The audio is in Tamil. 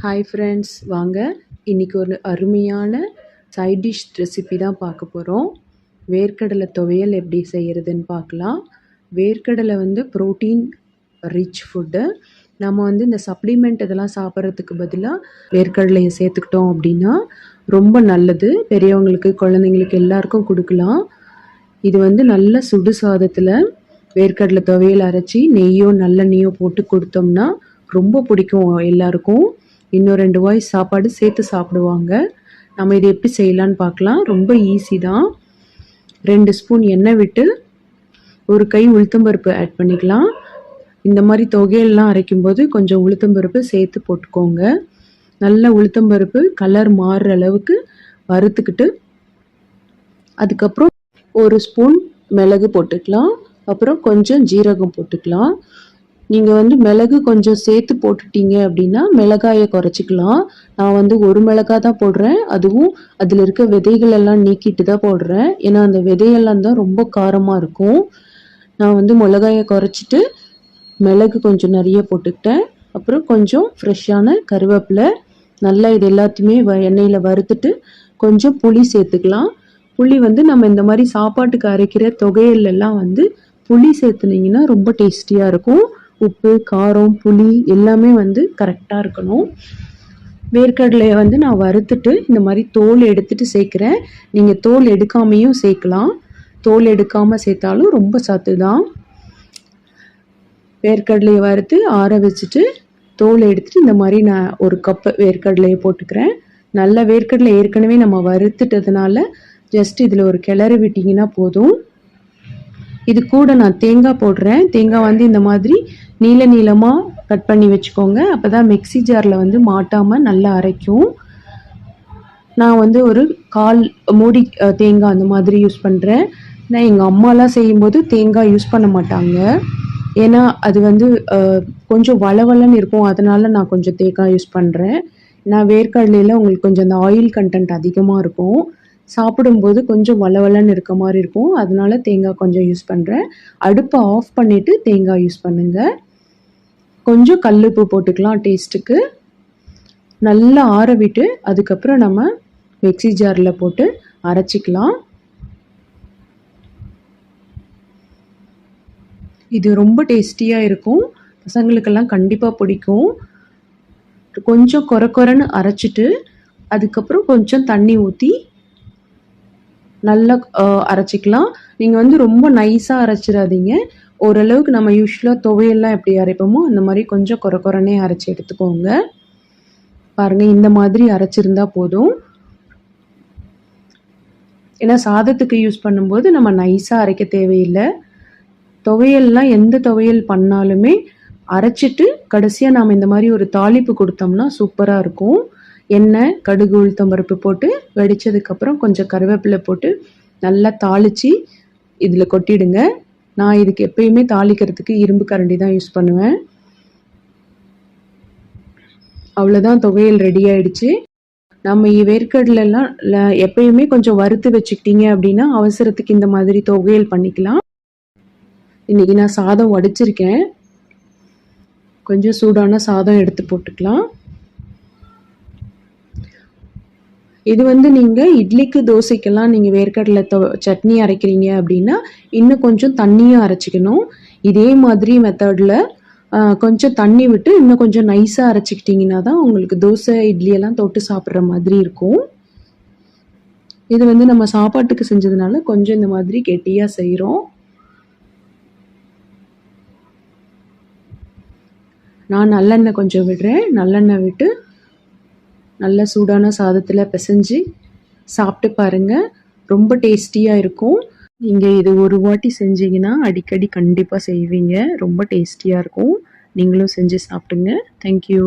ஹாய் ஃப்ரெண்ட்ஸ் வாங்க. இன்றைக்கி ஒரு அருமையான சைட் டிஷ் ரெசிபி தான் பார்க்க போகிறோம் வேர்க்கடலை துவையல் எப்படி செய்கிறதுன்னு பார்க்கலாம். வேர்க்கடலை வந்து ப்ரோட்டீன் ரிச் ஃபுட்டு நம்ம வந்து இந்த சப்ளிமெண்ட் இதெல்லாம் சாப்பிட்றதுக்கு பதிலாக வேர்க்கடலையை சேர்த்துக்கிட்டோம் அப்படின்னா ரொம்ப நல்லது. பெரியவங்களுக்கு குழந்தைங்களுக்கு எல்லாருக்கும் கொடுக்கலாம். இது வந்து நல்ல சுடு சாதத்தில் வேர்க்கடலை துவையல் அரைச்சி நெய்யோ நல்லெண்ணெயோ போட்டு கொடுத்தோம்னா ரொம்ப பிடிக்கும் எல்லாருக்கும். இன்னும் ரெண்டு வாய் சாப்பாடு சேர்த்து சாப்பிடுவாங்க. நம்ம இதை எப்படி செய்யலான்னு பார்க்கலாம். ரொம்ப ஈஸி தான். ரெண்டு ஸ்பூன் எண்ணெய் விட்டு ஒரு கை உளுத்தம்பருப்பு ஆட் பண்ணிக்கலாம். இந்த மாதிரி தொகையெல்லாம் அரைக்கும்போது கொஞ்சம் உளுத்தம்பருப்பு சேர்த்து போட்டுக்கோங்க. நல்ல உளுத்தம்பருப்பு கலர் மாறுற அளவுக்கு வறுத்துக்கிட்டு அதுக்கப்புறம் ஒரு ஸ்பூன் மிளகு போட்டுக்கலாம். அப்புறம் கொஞ்சம் ஜீரகம் போட்டுக்கலாம். நீங்கள் வந்து மிளகு கொஞ்சம் சேர்த்து போட்டுட்டீங்க அப்படின்னா மிளகாயை குறைச்சிக்கலாம். நான் வந்து ஒரு மிளகாய் தான் போடுறேன். அதுவும் அதில் இருக்க விதைகள் எல்லாம் நீக்கிட்டு தான் போடுறேன். ஏன்னா அந்த விதையெல்லாம் தான் ரொம்ப காரமாக இருக்கும். நான் வந்து மிளகாயை குறைச்சிட்டு மிளகு கொஞ்சம் நிறைய போட்டுக்கிட்டேன். அப்புறம் கொஞ்சம் ஃப்ரெஷ்ஷான கருவேப்பிலை நல்லா இது எல்லாத்தையுமே வ எண்ணெயில் வறுத்துட்டு கொஞ்சம் புளி சேர்த்துக்கலாம். புளி வந்து நம்ம இந்த மாதிரி சாப்பாட்டுக்கு அரைக்கிற தொகையிலெல்லாம் வந்து புளி சேர்த்துனீங்கன்னா ரொம்ப டேஸ்டியாக இருக்கும். உப்பு காரம் புளி எல்லாமே வந்து கரெக்டாக இருக்கணும். வேர்க்கடலையை வந்து நான் வறுத்துட்டு இந்த மாதிரி தோல் எடுத்துட்டு சேர்க்குறேன். நீங்கள் தோல் எடுக்காமையும் சேர்க்கலாம். தோல் எடுக்காமல் சேர்த்தாலும் ரொம்ப சத்து தான் வேர்க்கடலையை வறுத்து ஆற வச்சுட்டு தோல் எடுத்துட்டு இந்த மாதிரி நான் ஒரு கப்பு வேர்க்கடலையை போட்டுக்கிறேன். நல்ல வேர்க்கடலை ஏற்கனவே நம்ம வறுத்துட்டதுனால ஜஸ்ட் இதில் ஒரு கிளறி விட்டிங்கன்னா போதும். இது கூட நான் தேங்காய் போடுறேன். தேங்காய் வந்து இந்த மாதிரி நீல நீளமாக கட் பண்ணி வச்சுக்கோங்க. அப்போ தான் மிக்சி ஜாரில் வந்து மாட்டாமல் நல்லா அரைக்கும். நான் வந்து ஒரு கால் மூடி தேங்காய் அந்த மாதிரி யூஸ் பண்ணுறேன் நான் எங்கள் அம்மாலாம் செய்யும்போது தேங்காய் யூஸ் பண்ண மாட்டாங்க. ஏன்னா அது வந்து கொஞ்சம் வளவலன்னு இருக்கும். அதனால் நான் கொஞ்சம் தேங்காய் யூஸ் பண்ணுறேன் நான் வேர்க்கடலையில் உங்களுக்கு கொஞ்சம் அந்த ஆயில் கண்டென்ட் அதிகமாக இருக்கும். சாப்பிடும்போது கொஞ்சம் வளவலன்னு இருக்க மாதிரி இருக்கும். அதனால தேங்காய் கொஞ்சம் யூஸ் பண்ணுறேன் அடுப்பை ஆஃப் பண்ணிவிட்டு தேங்காய் யூஸ் பண்ணுங்கள் கொஞ்சம் கல்லுப்பு போட்டுக்கலாம் டேஸ்ட்டுக்கு நல்லா ஆற விட்டு அதுக்கப்புறம் நம்ம மிக்சி ஜாரில் போட்டு அரைச்சிக்கலாம். இது ரொம்ப டேஸ்டியாக இருக்கும். பசங்களுக்கெல்லாம் கண்டிப்பாக பிடிக்கும். கொஞ்சம் குறை குறைன்னு அரைச்சிட்டு அதுக்கப்புறம் கொஞ்சம் தண்ணி ஊற்றி நல்லா அரைச்சிக்கலாம். நீங்கள் வந்து ரொம்ப நைஸாக அரைச்சிடாதீங்க. ஓரளவுக்கு நம்ம யூஸ்வலாக துவையெல்லாம் எப்படி அரைப்போமோ அந்த மாதிரி கொஞ்சம் குறை குறைனே அரைச்சி எடுத்துக்கோங்க. பாருங்கள் இந்த மாதிரி அரைச்சிருந்தா போதும். ஏன்னா சாதத்துக்கு யூஸ் பண்ணும்போது நம்ம நைஸாக அரைக்க தேவையில்லை. துவையல்லாம் எந்த துவையல் பண்ணாலுமே அரைச்சிட்டு கடைசியாக நாம் இந்த மாதிரி ஒரு தாளிப்பு கொடுத்தோம்னா சூப்பராக இருக்கும். எண்ணெய் கடுகு உளுத்தம்பருப்பு போட்டு வெடித்ததுக்கப்புறம் கொஞ்சம் கருவேப்பிலை போட்டு நல்லா தாளித்து இதில் கொட்டிடுங்க. நான் இதுக்கு எப்பயுமே தாளிக்கிறதுக்கு இரும்பு கரண்டி தான் யூஸ் பண்ணுவேன். அவ்வளோதான் துவையல் ரெடி ஆயிடுச்சு. நம்ம வேர்க்கடலாம் எப்பயுமே கொஞ்சம் வறுத்து வச்சுக்கிட்டீங்க அப்படின்னா அவசரத்துக்கு இந்த மாதிரி துவையல் பண்ணிக்கலாம். இன்றைக்கி நான் சாதம் உடைச்சிருக்கேன் கொஞ்சம் சூடான சாதம் எடுத்து போட்டுக்கலாம். இது வந்து நீங்கள் இட்லிக்கு தோசைக்கெல்லாம் நீங்கள் வேர்க்கடலை சட்னி அரைக்கிறீங்க அப்படின்னா இன்னும் கொஞ்சம் தண்ணியும் அரைச்சிக்கணும். இதே மாதிரி மெத்தடில் கொஞ்சம் தண்ணி விட்டு இன்னும் கொஞ்சம் நைஸாக அரைச்சிக்கிட்டிங்கன்னா தான் உங்களுக்கு தோசை இட்லியெல்லாம் தொட்டு சாப்பிட்ற மாதிரி இருக்கும். இது வந்து நம்ம சாப்பாட்டுக்கு செஞ்சதுனால கொஞ்சம் இந்த மாதிரி கெட்டியாக செய்கிறோம் நான் நல்லெண்ணெய் கொஞ்சம் விடுறேன். நல்லெண்ணெய் விட்டு நல்ல சூடான சாதத்தில் பிசைஞ்சு சாப்பிட்டு பாருங்கள் ரொம்ப டேஸ்டியாக இருக்கும். நீங்கள் இது ஒரு வாட்டி செஞ்சீங்கன்னா அடிக்கடி கண்டிப்பாக செய்வீங்க. ரொம்ப டேஸ்டியாக இருக்கும். நீங்களும் செஞ்சு சாப்பிடுங்க. தேங்க்யூ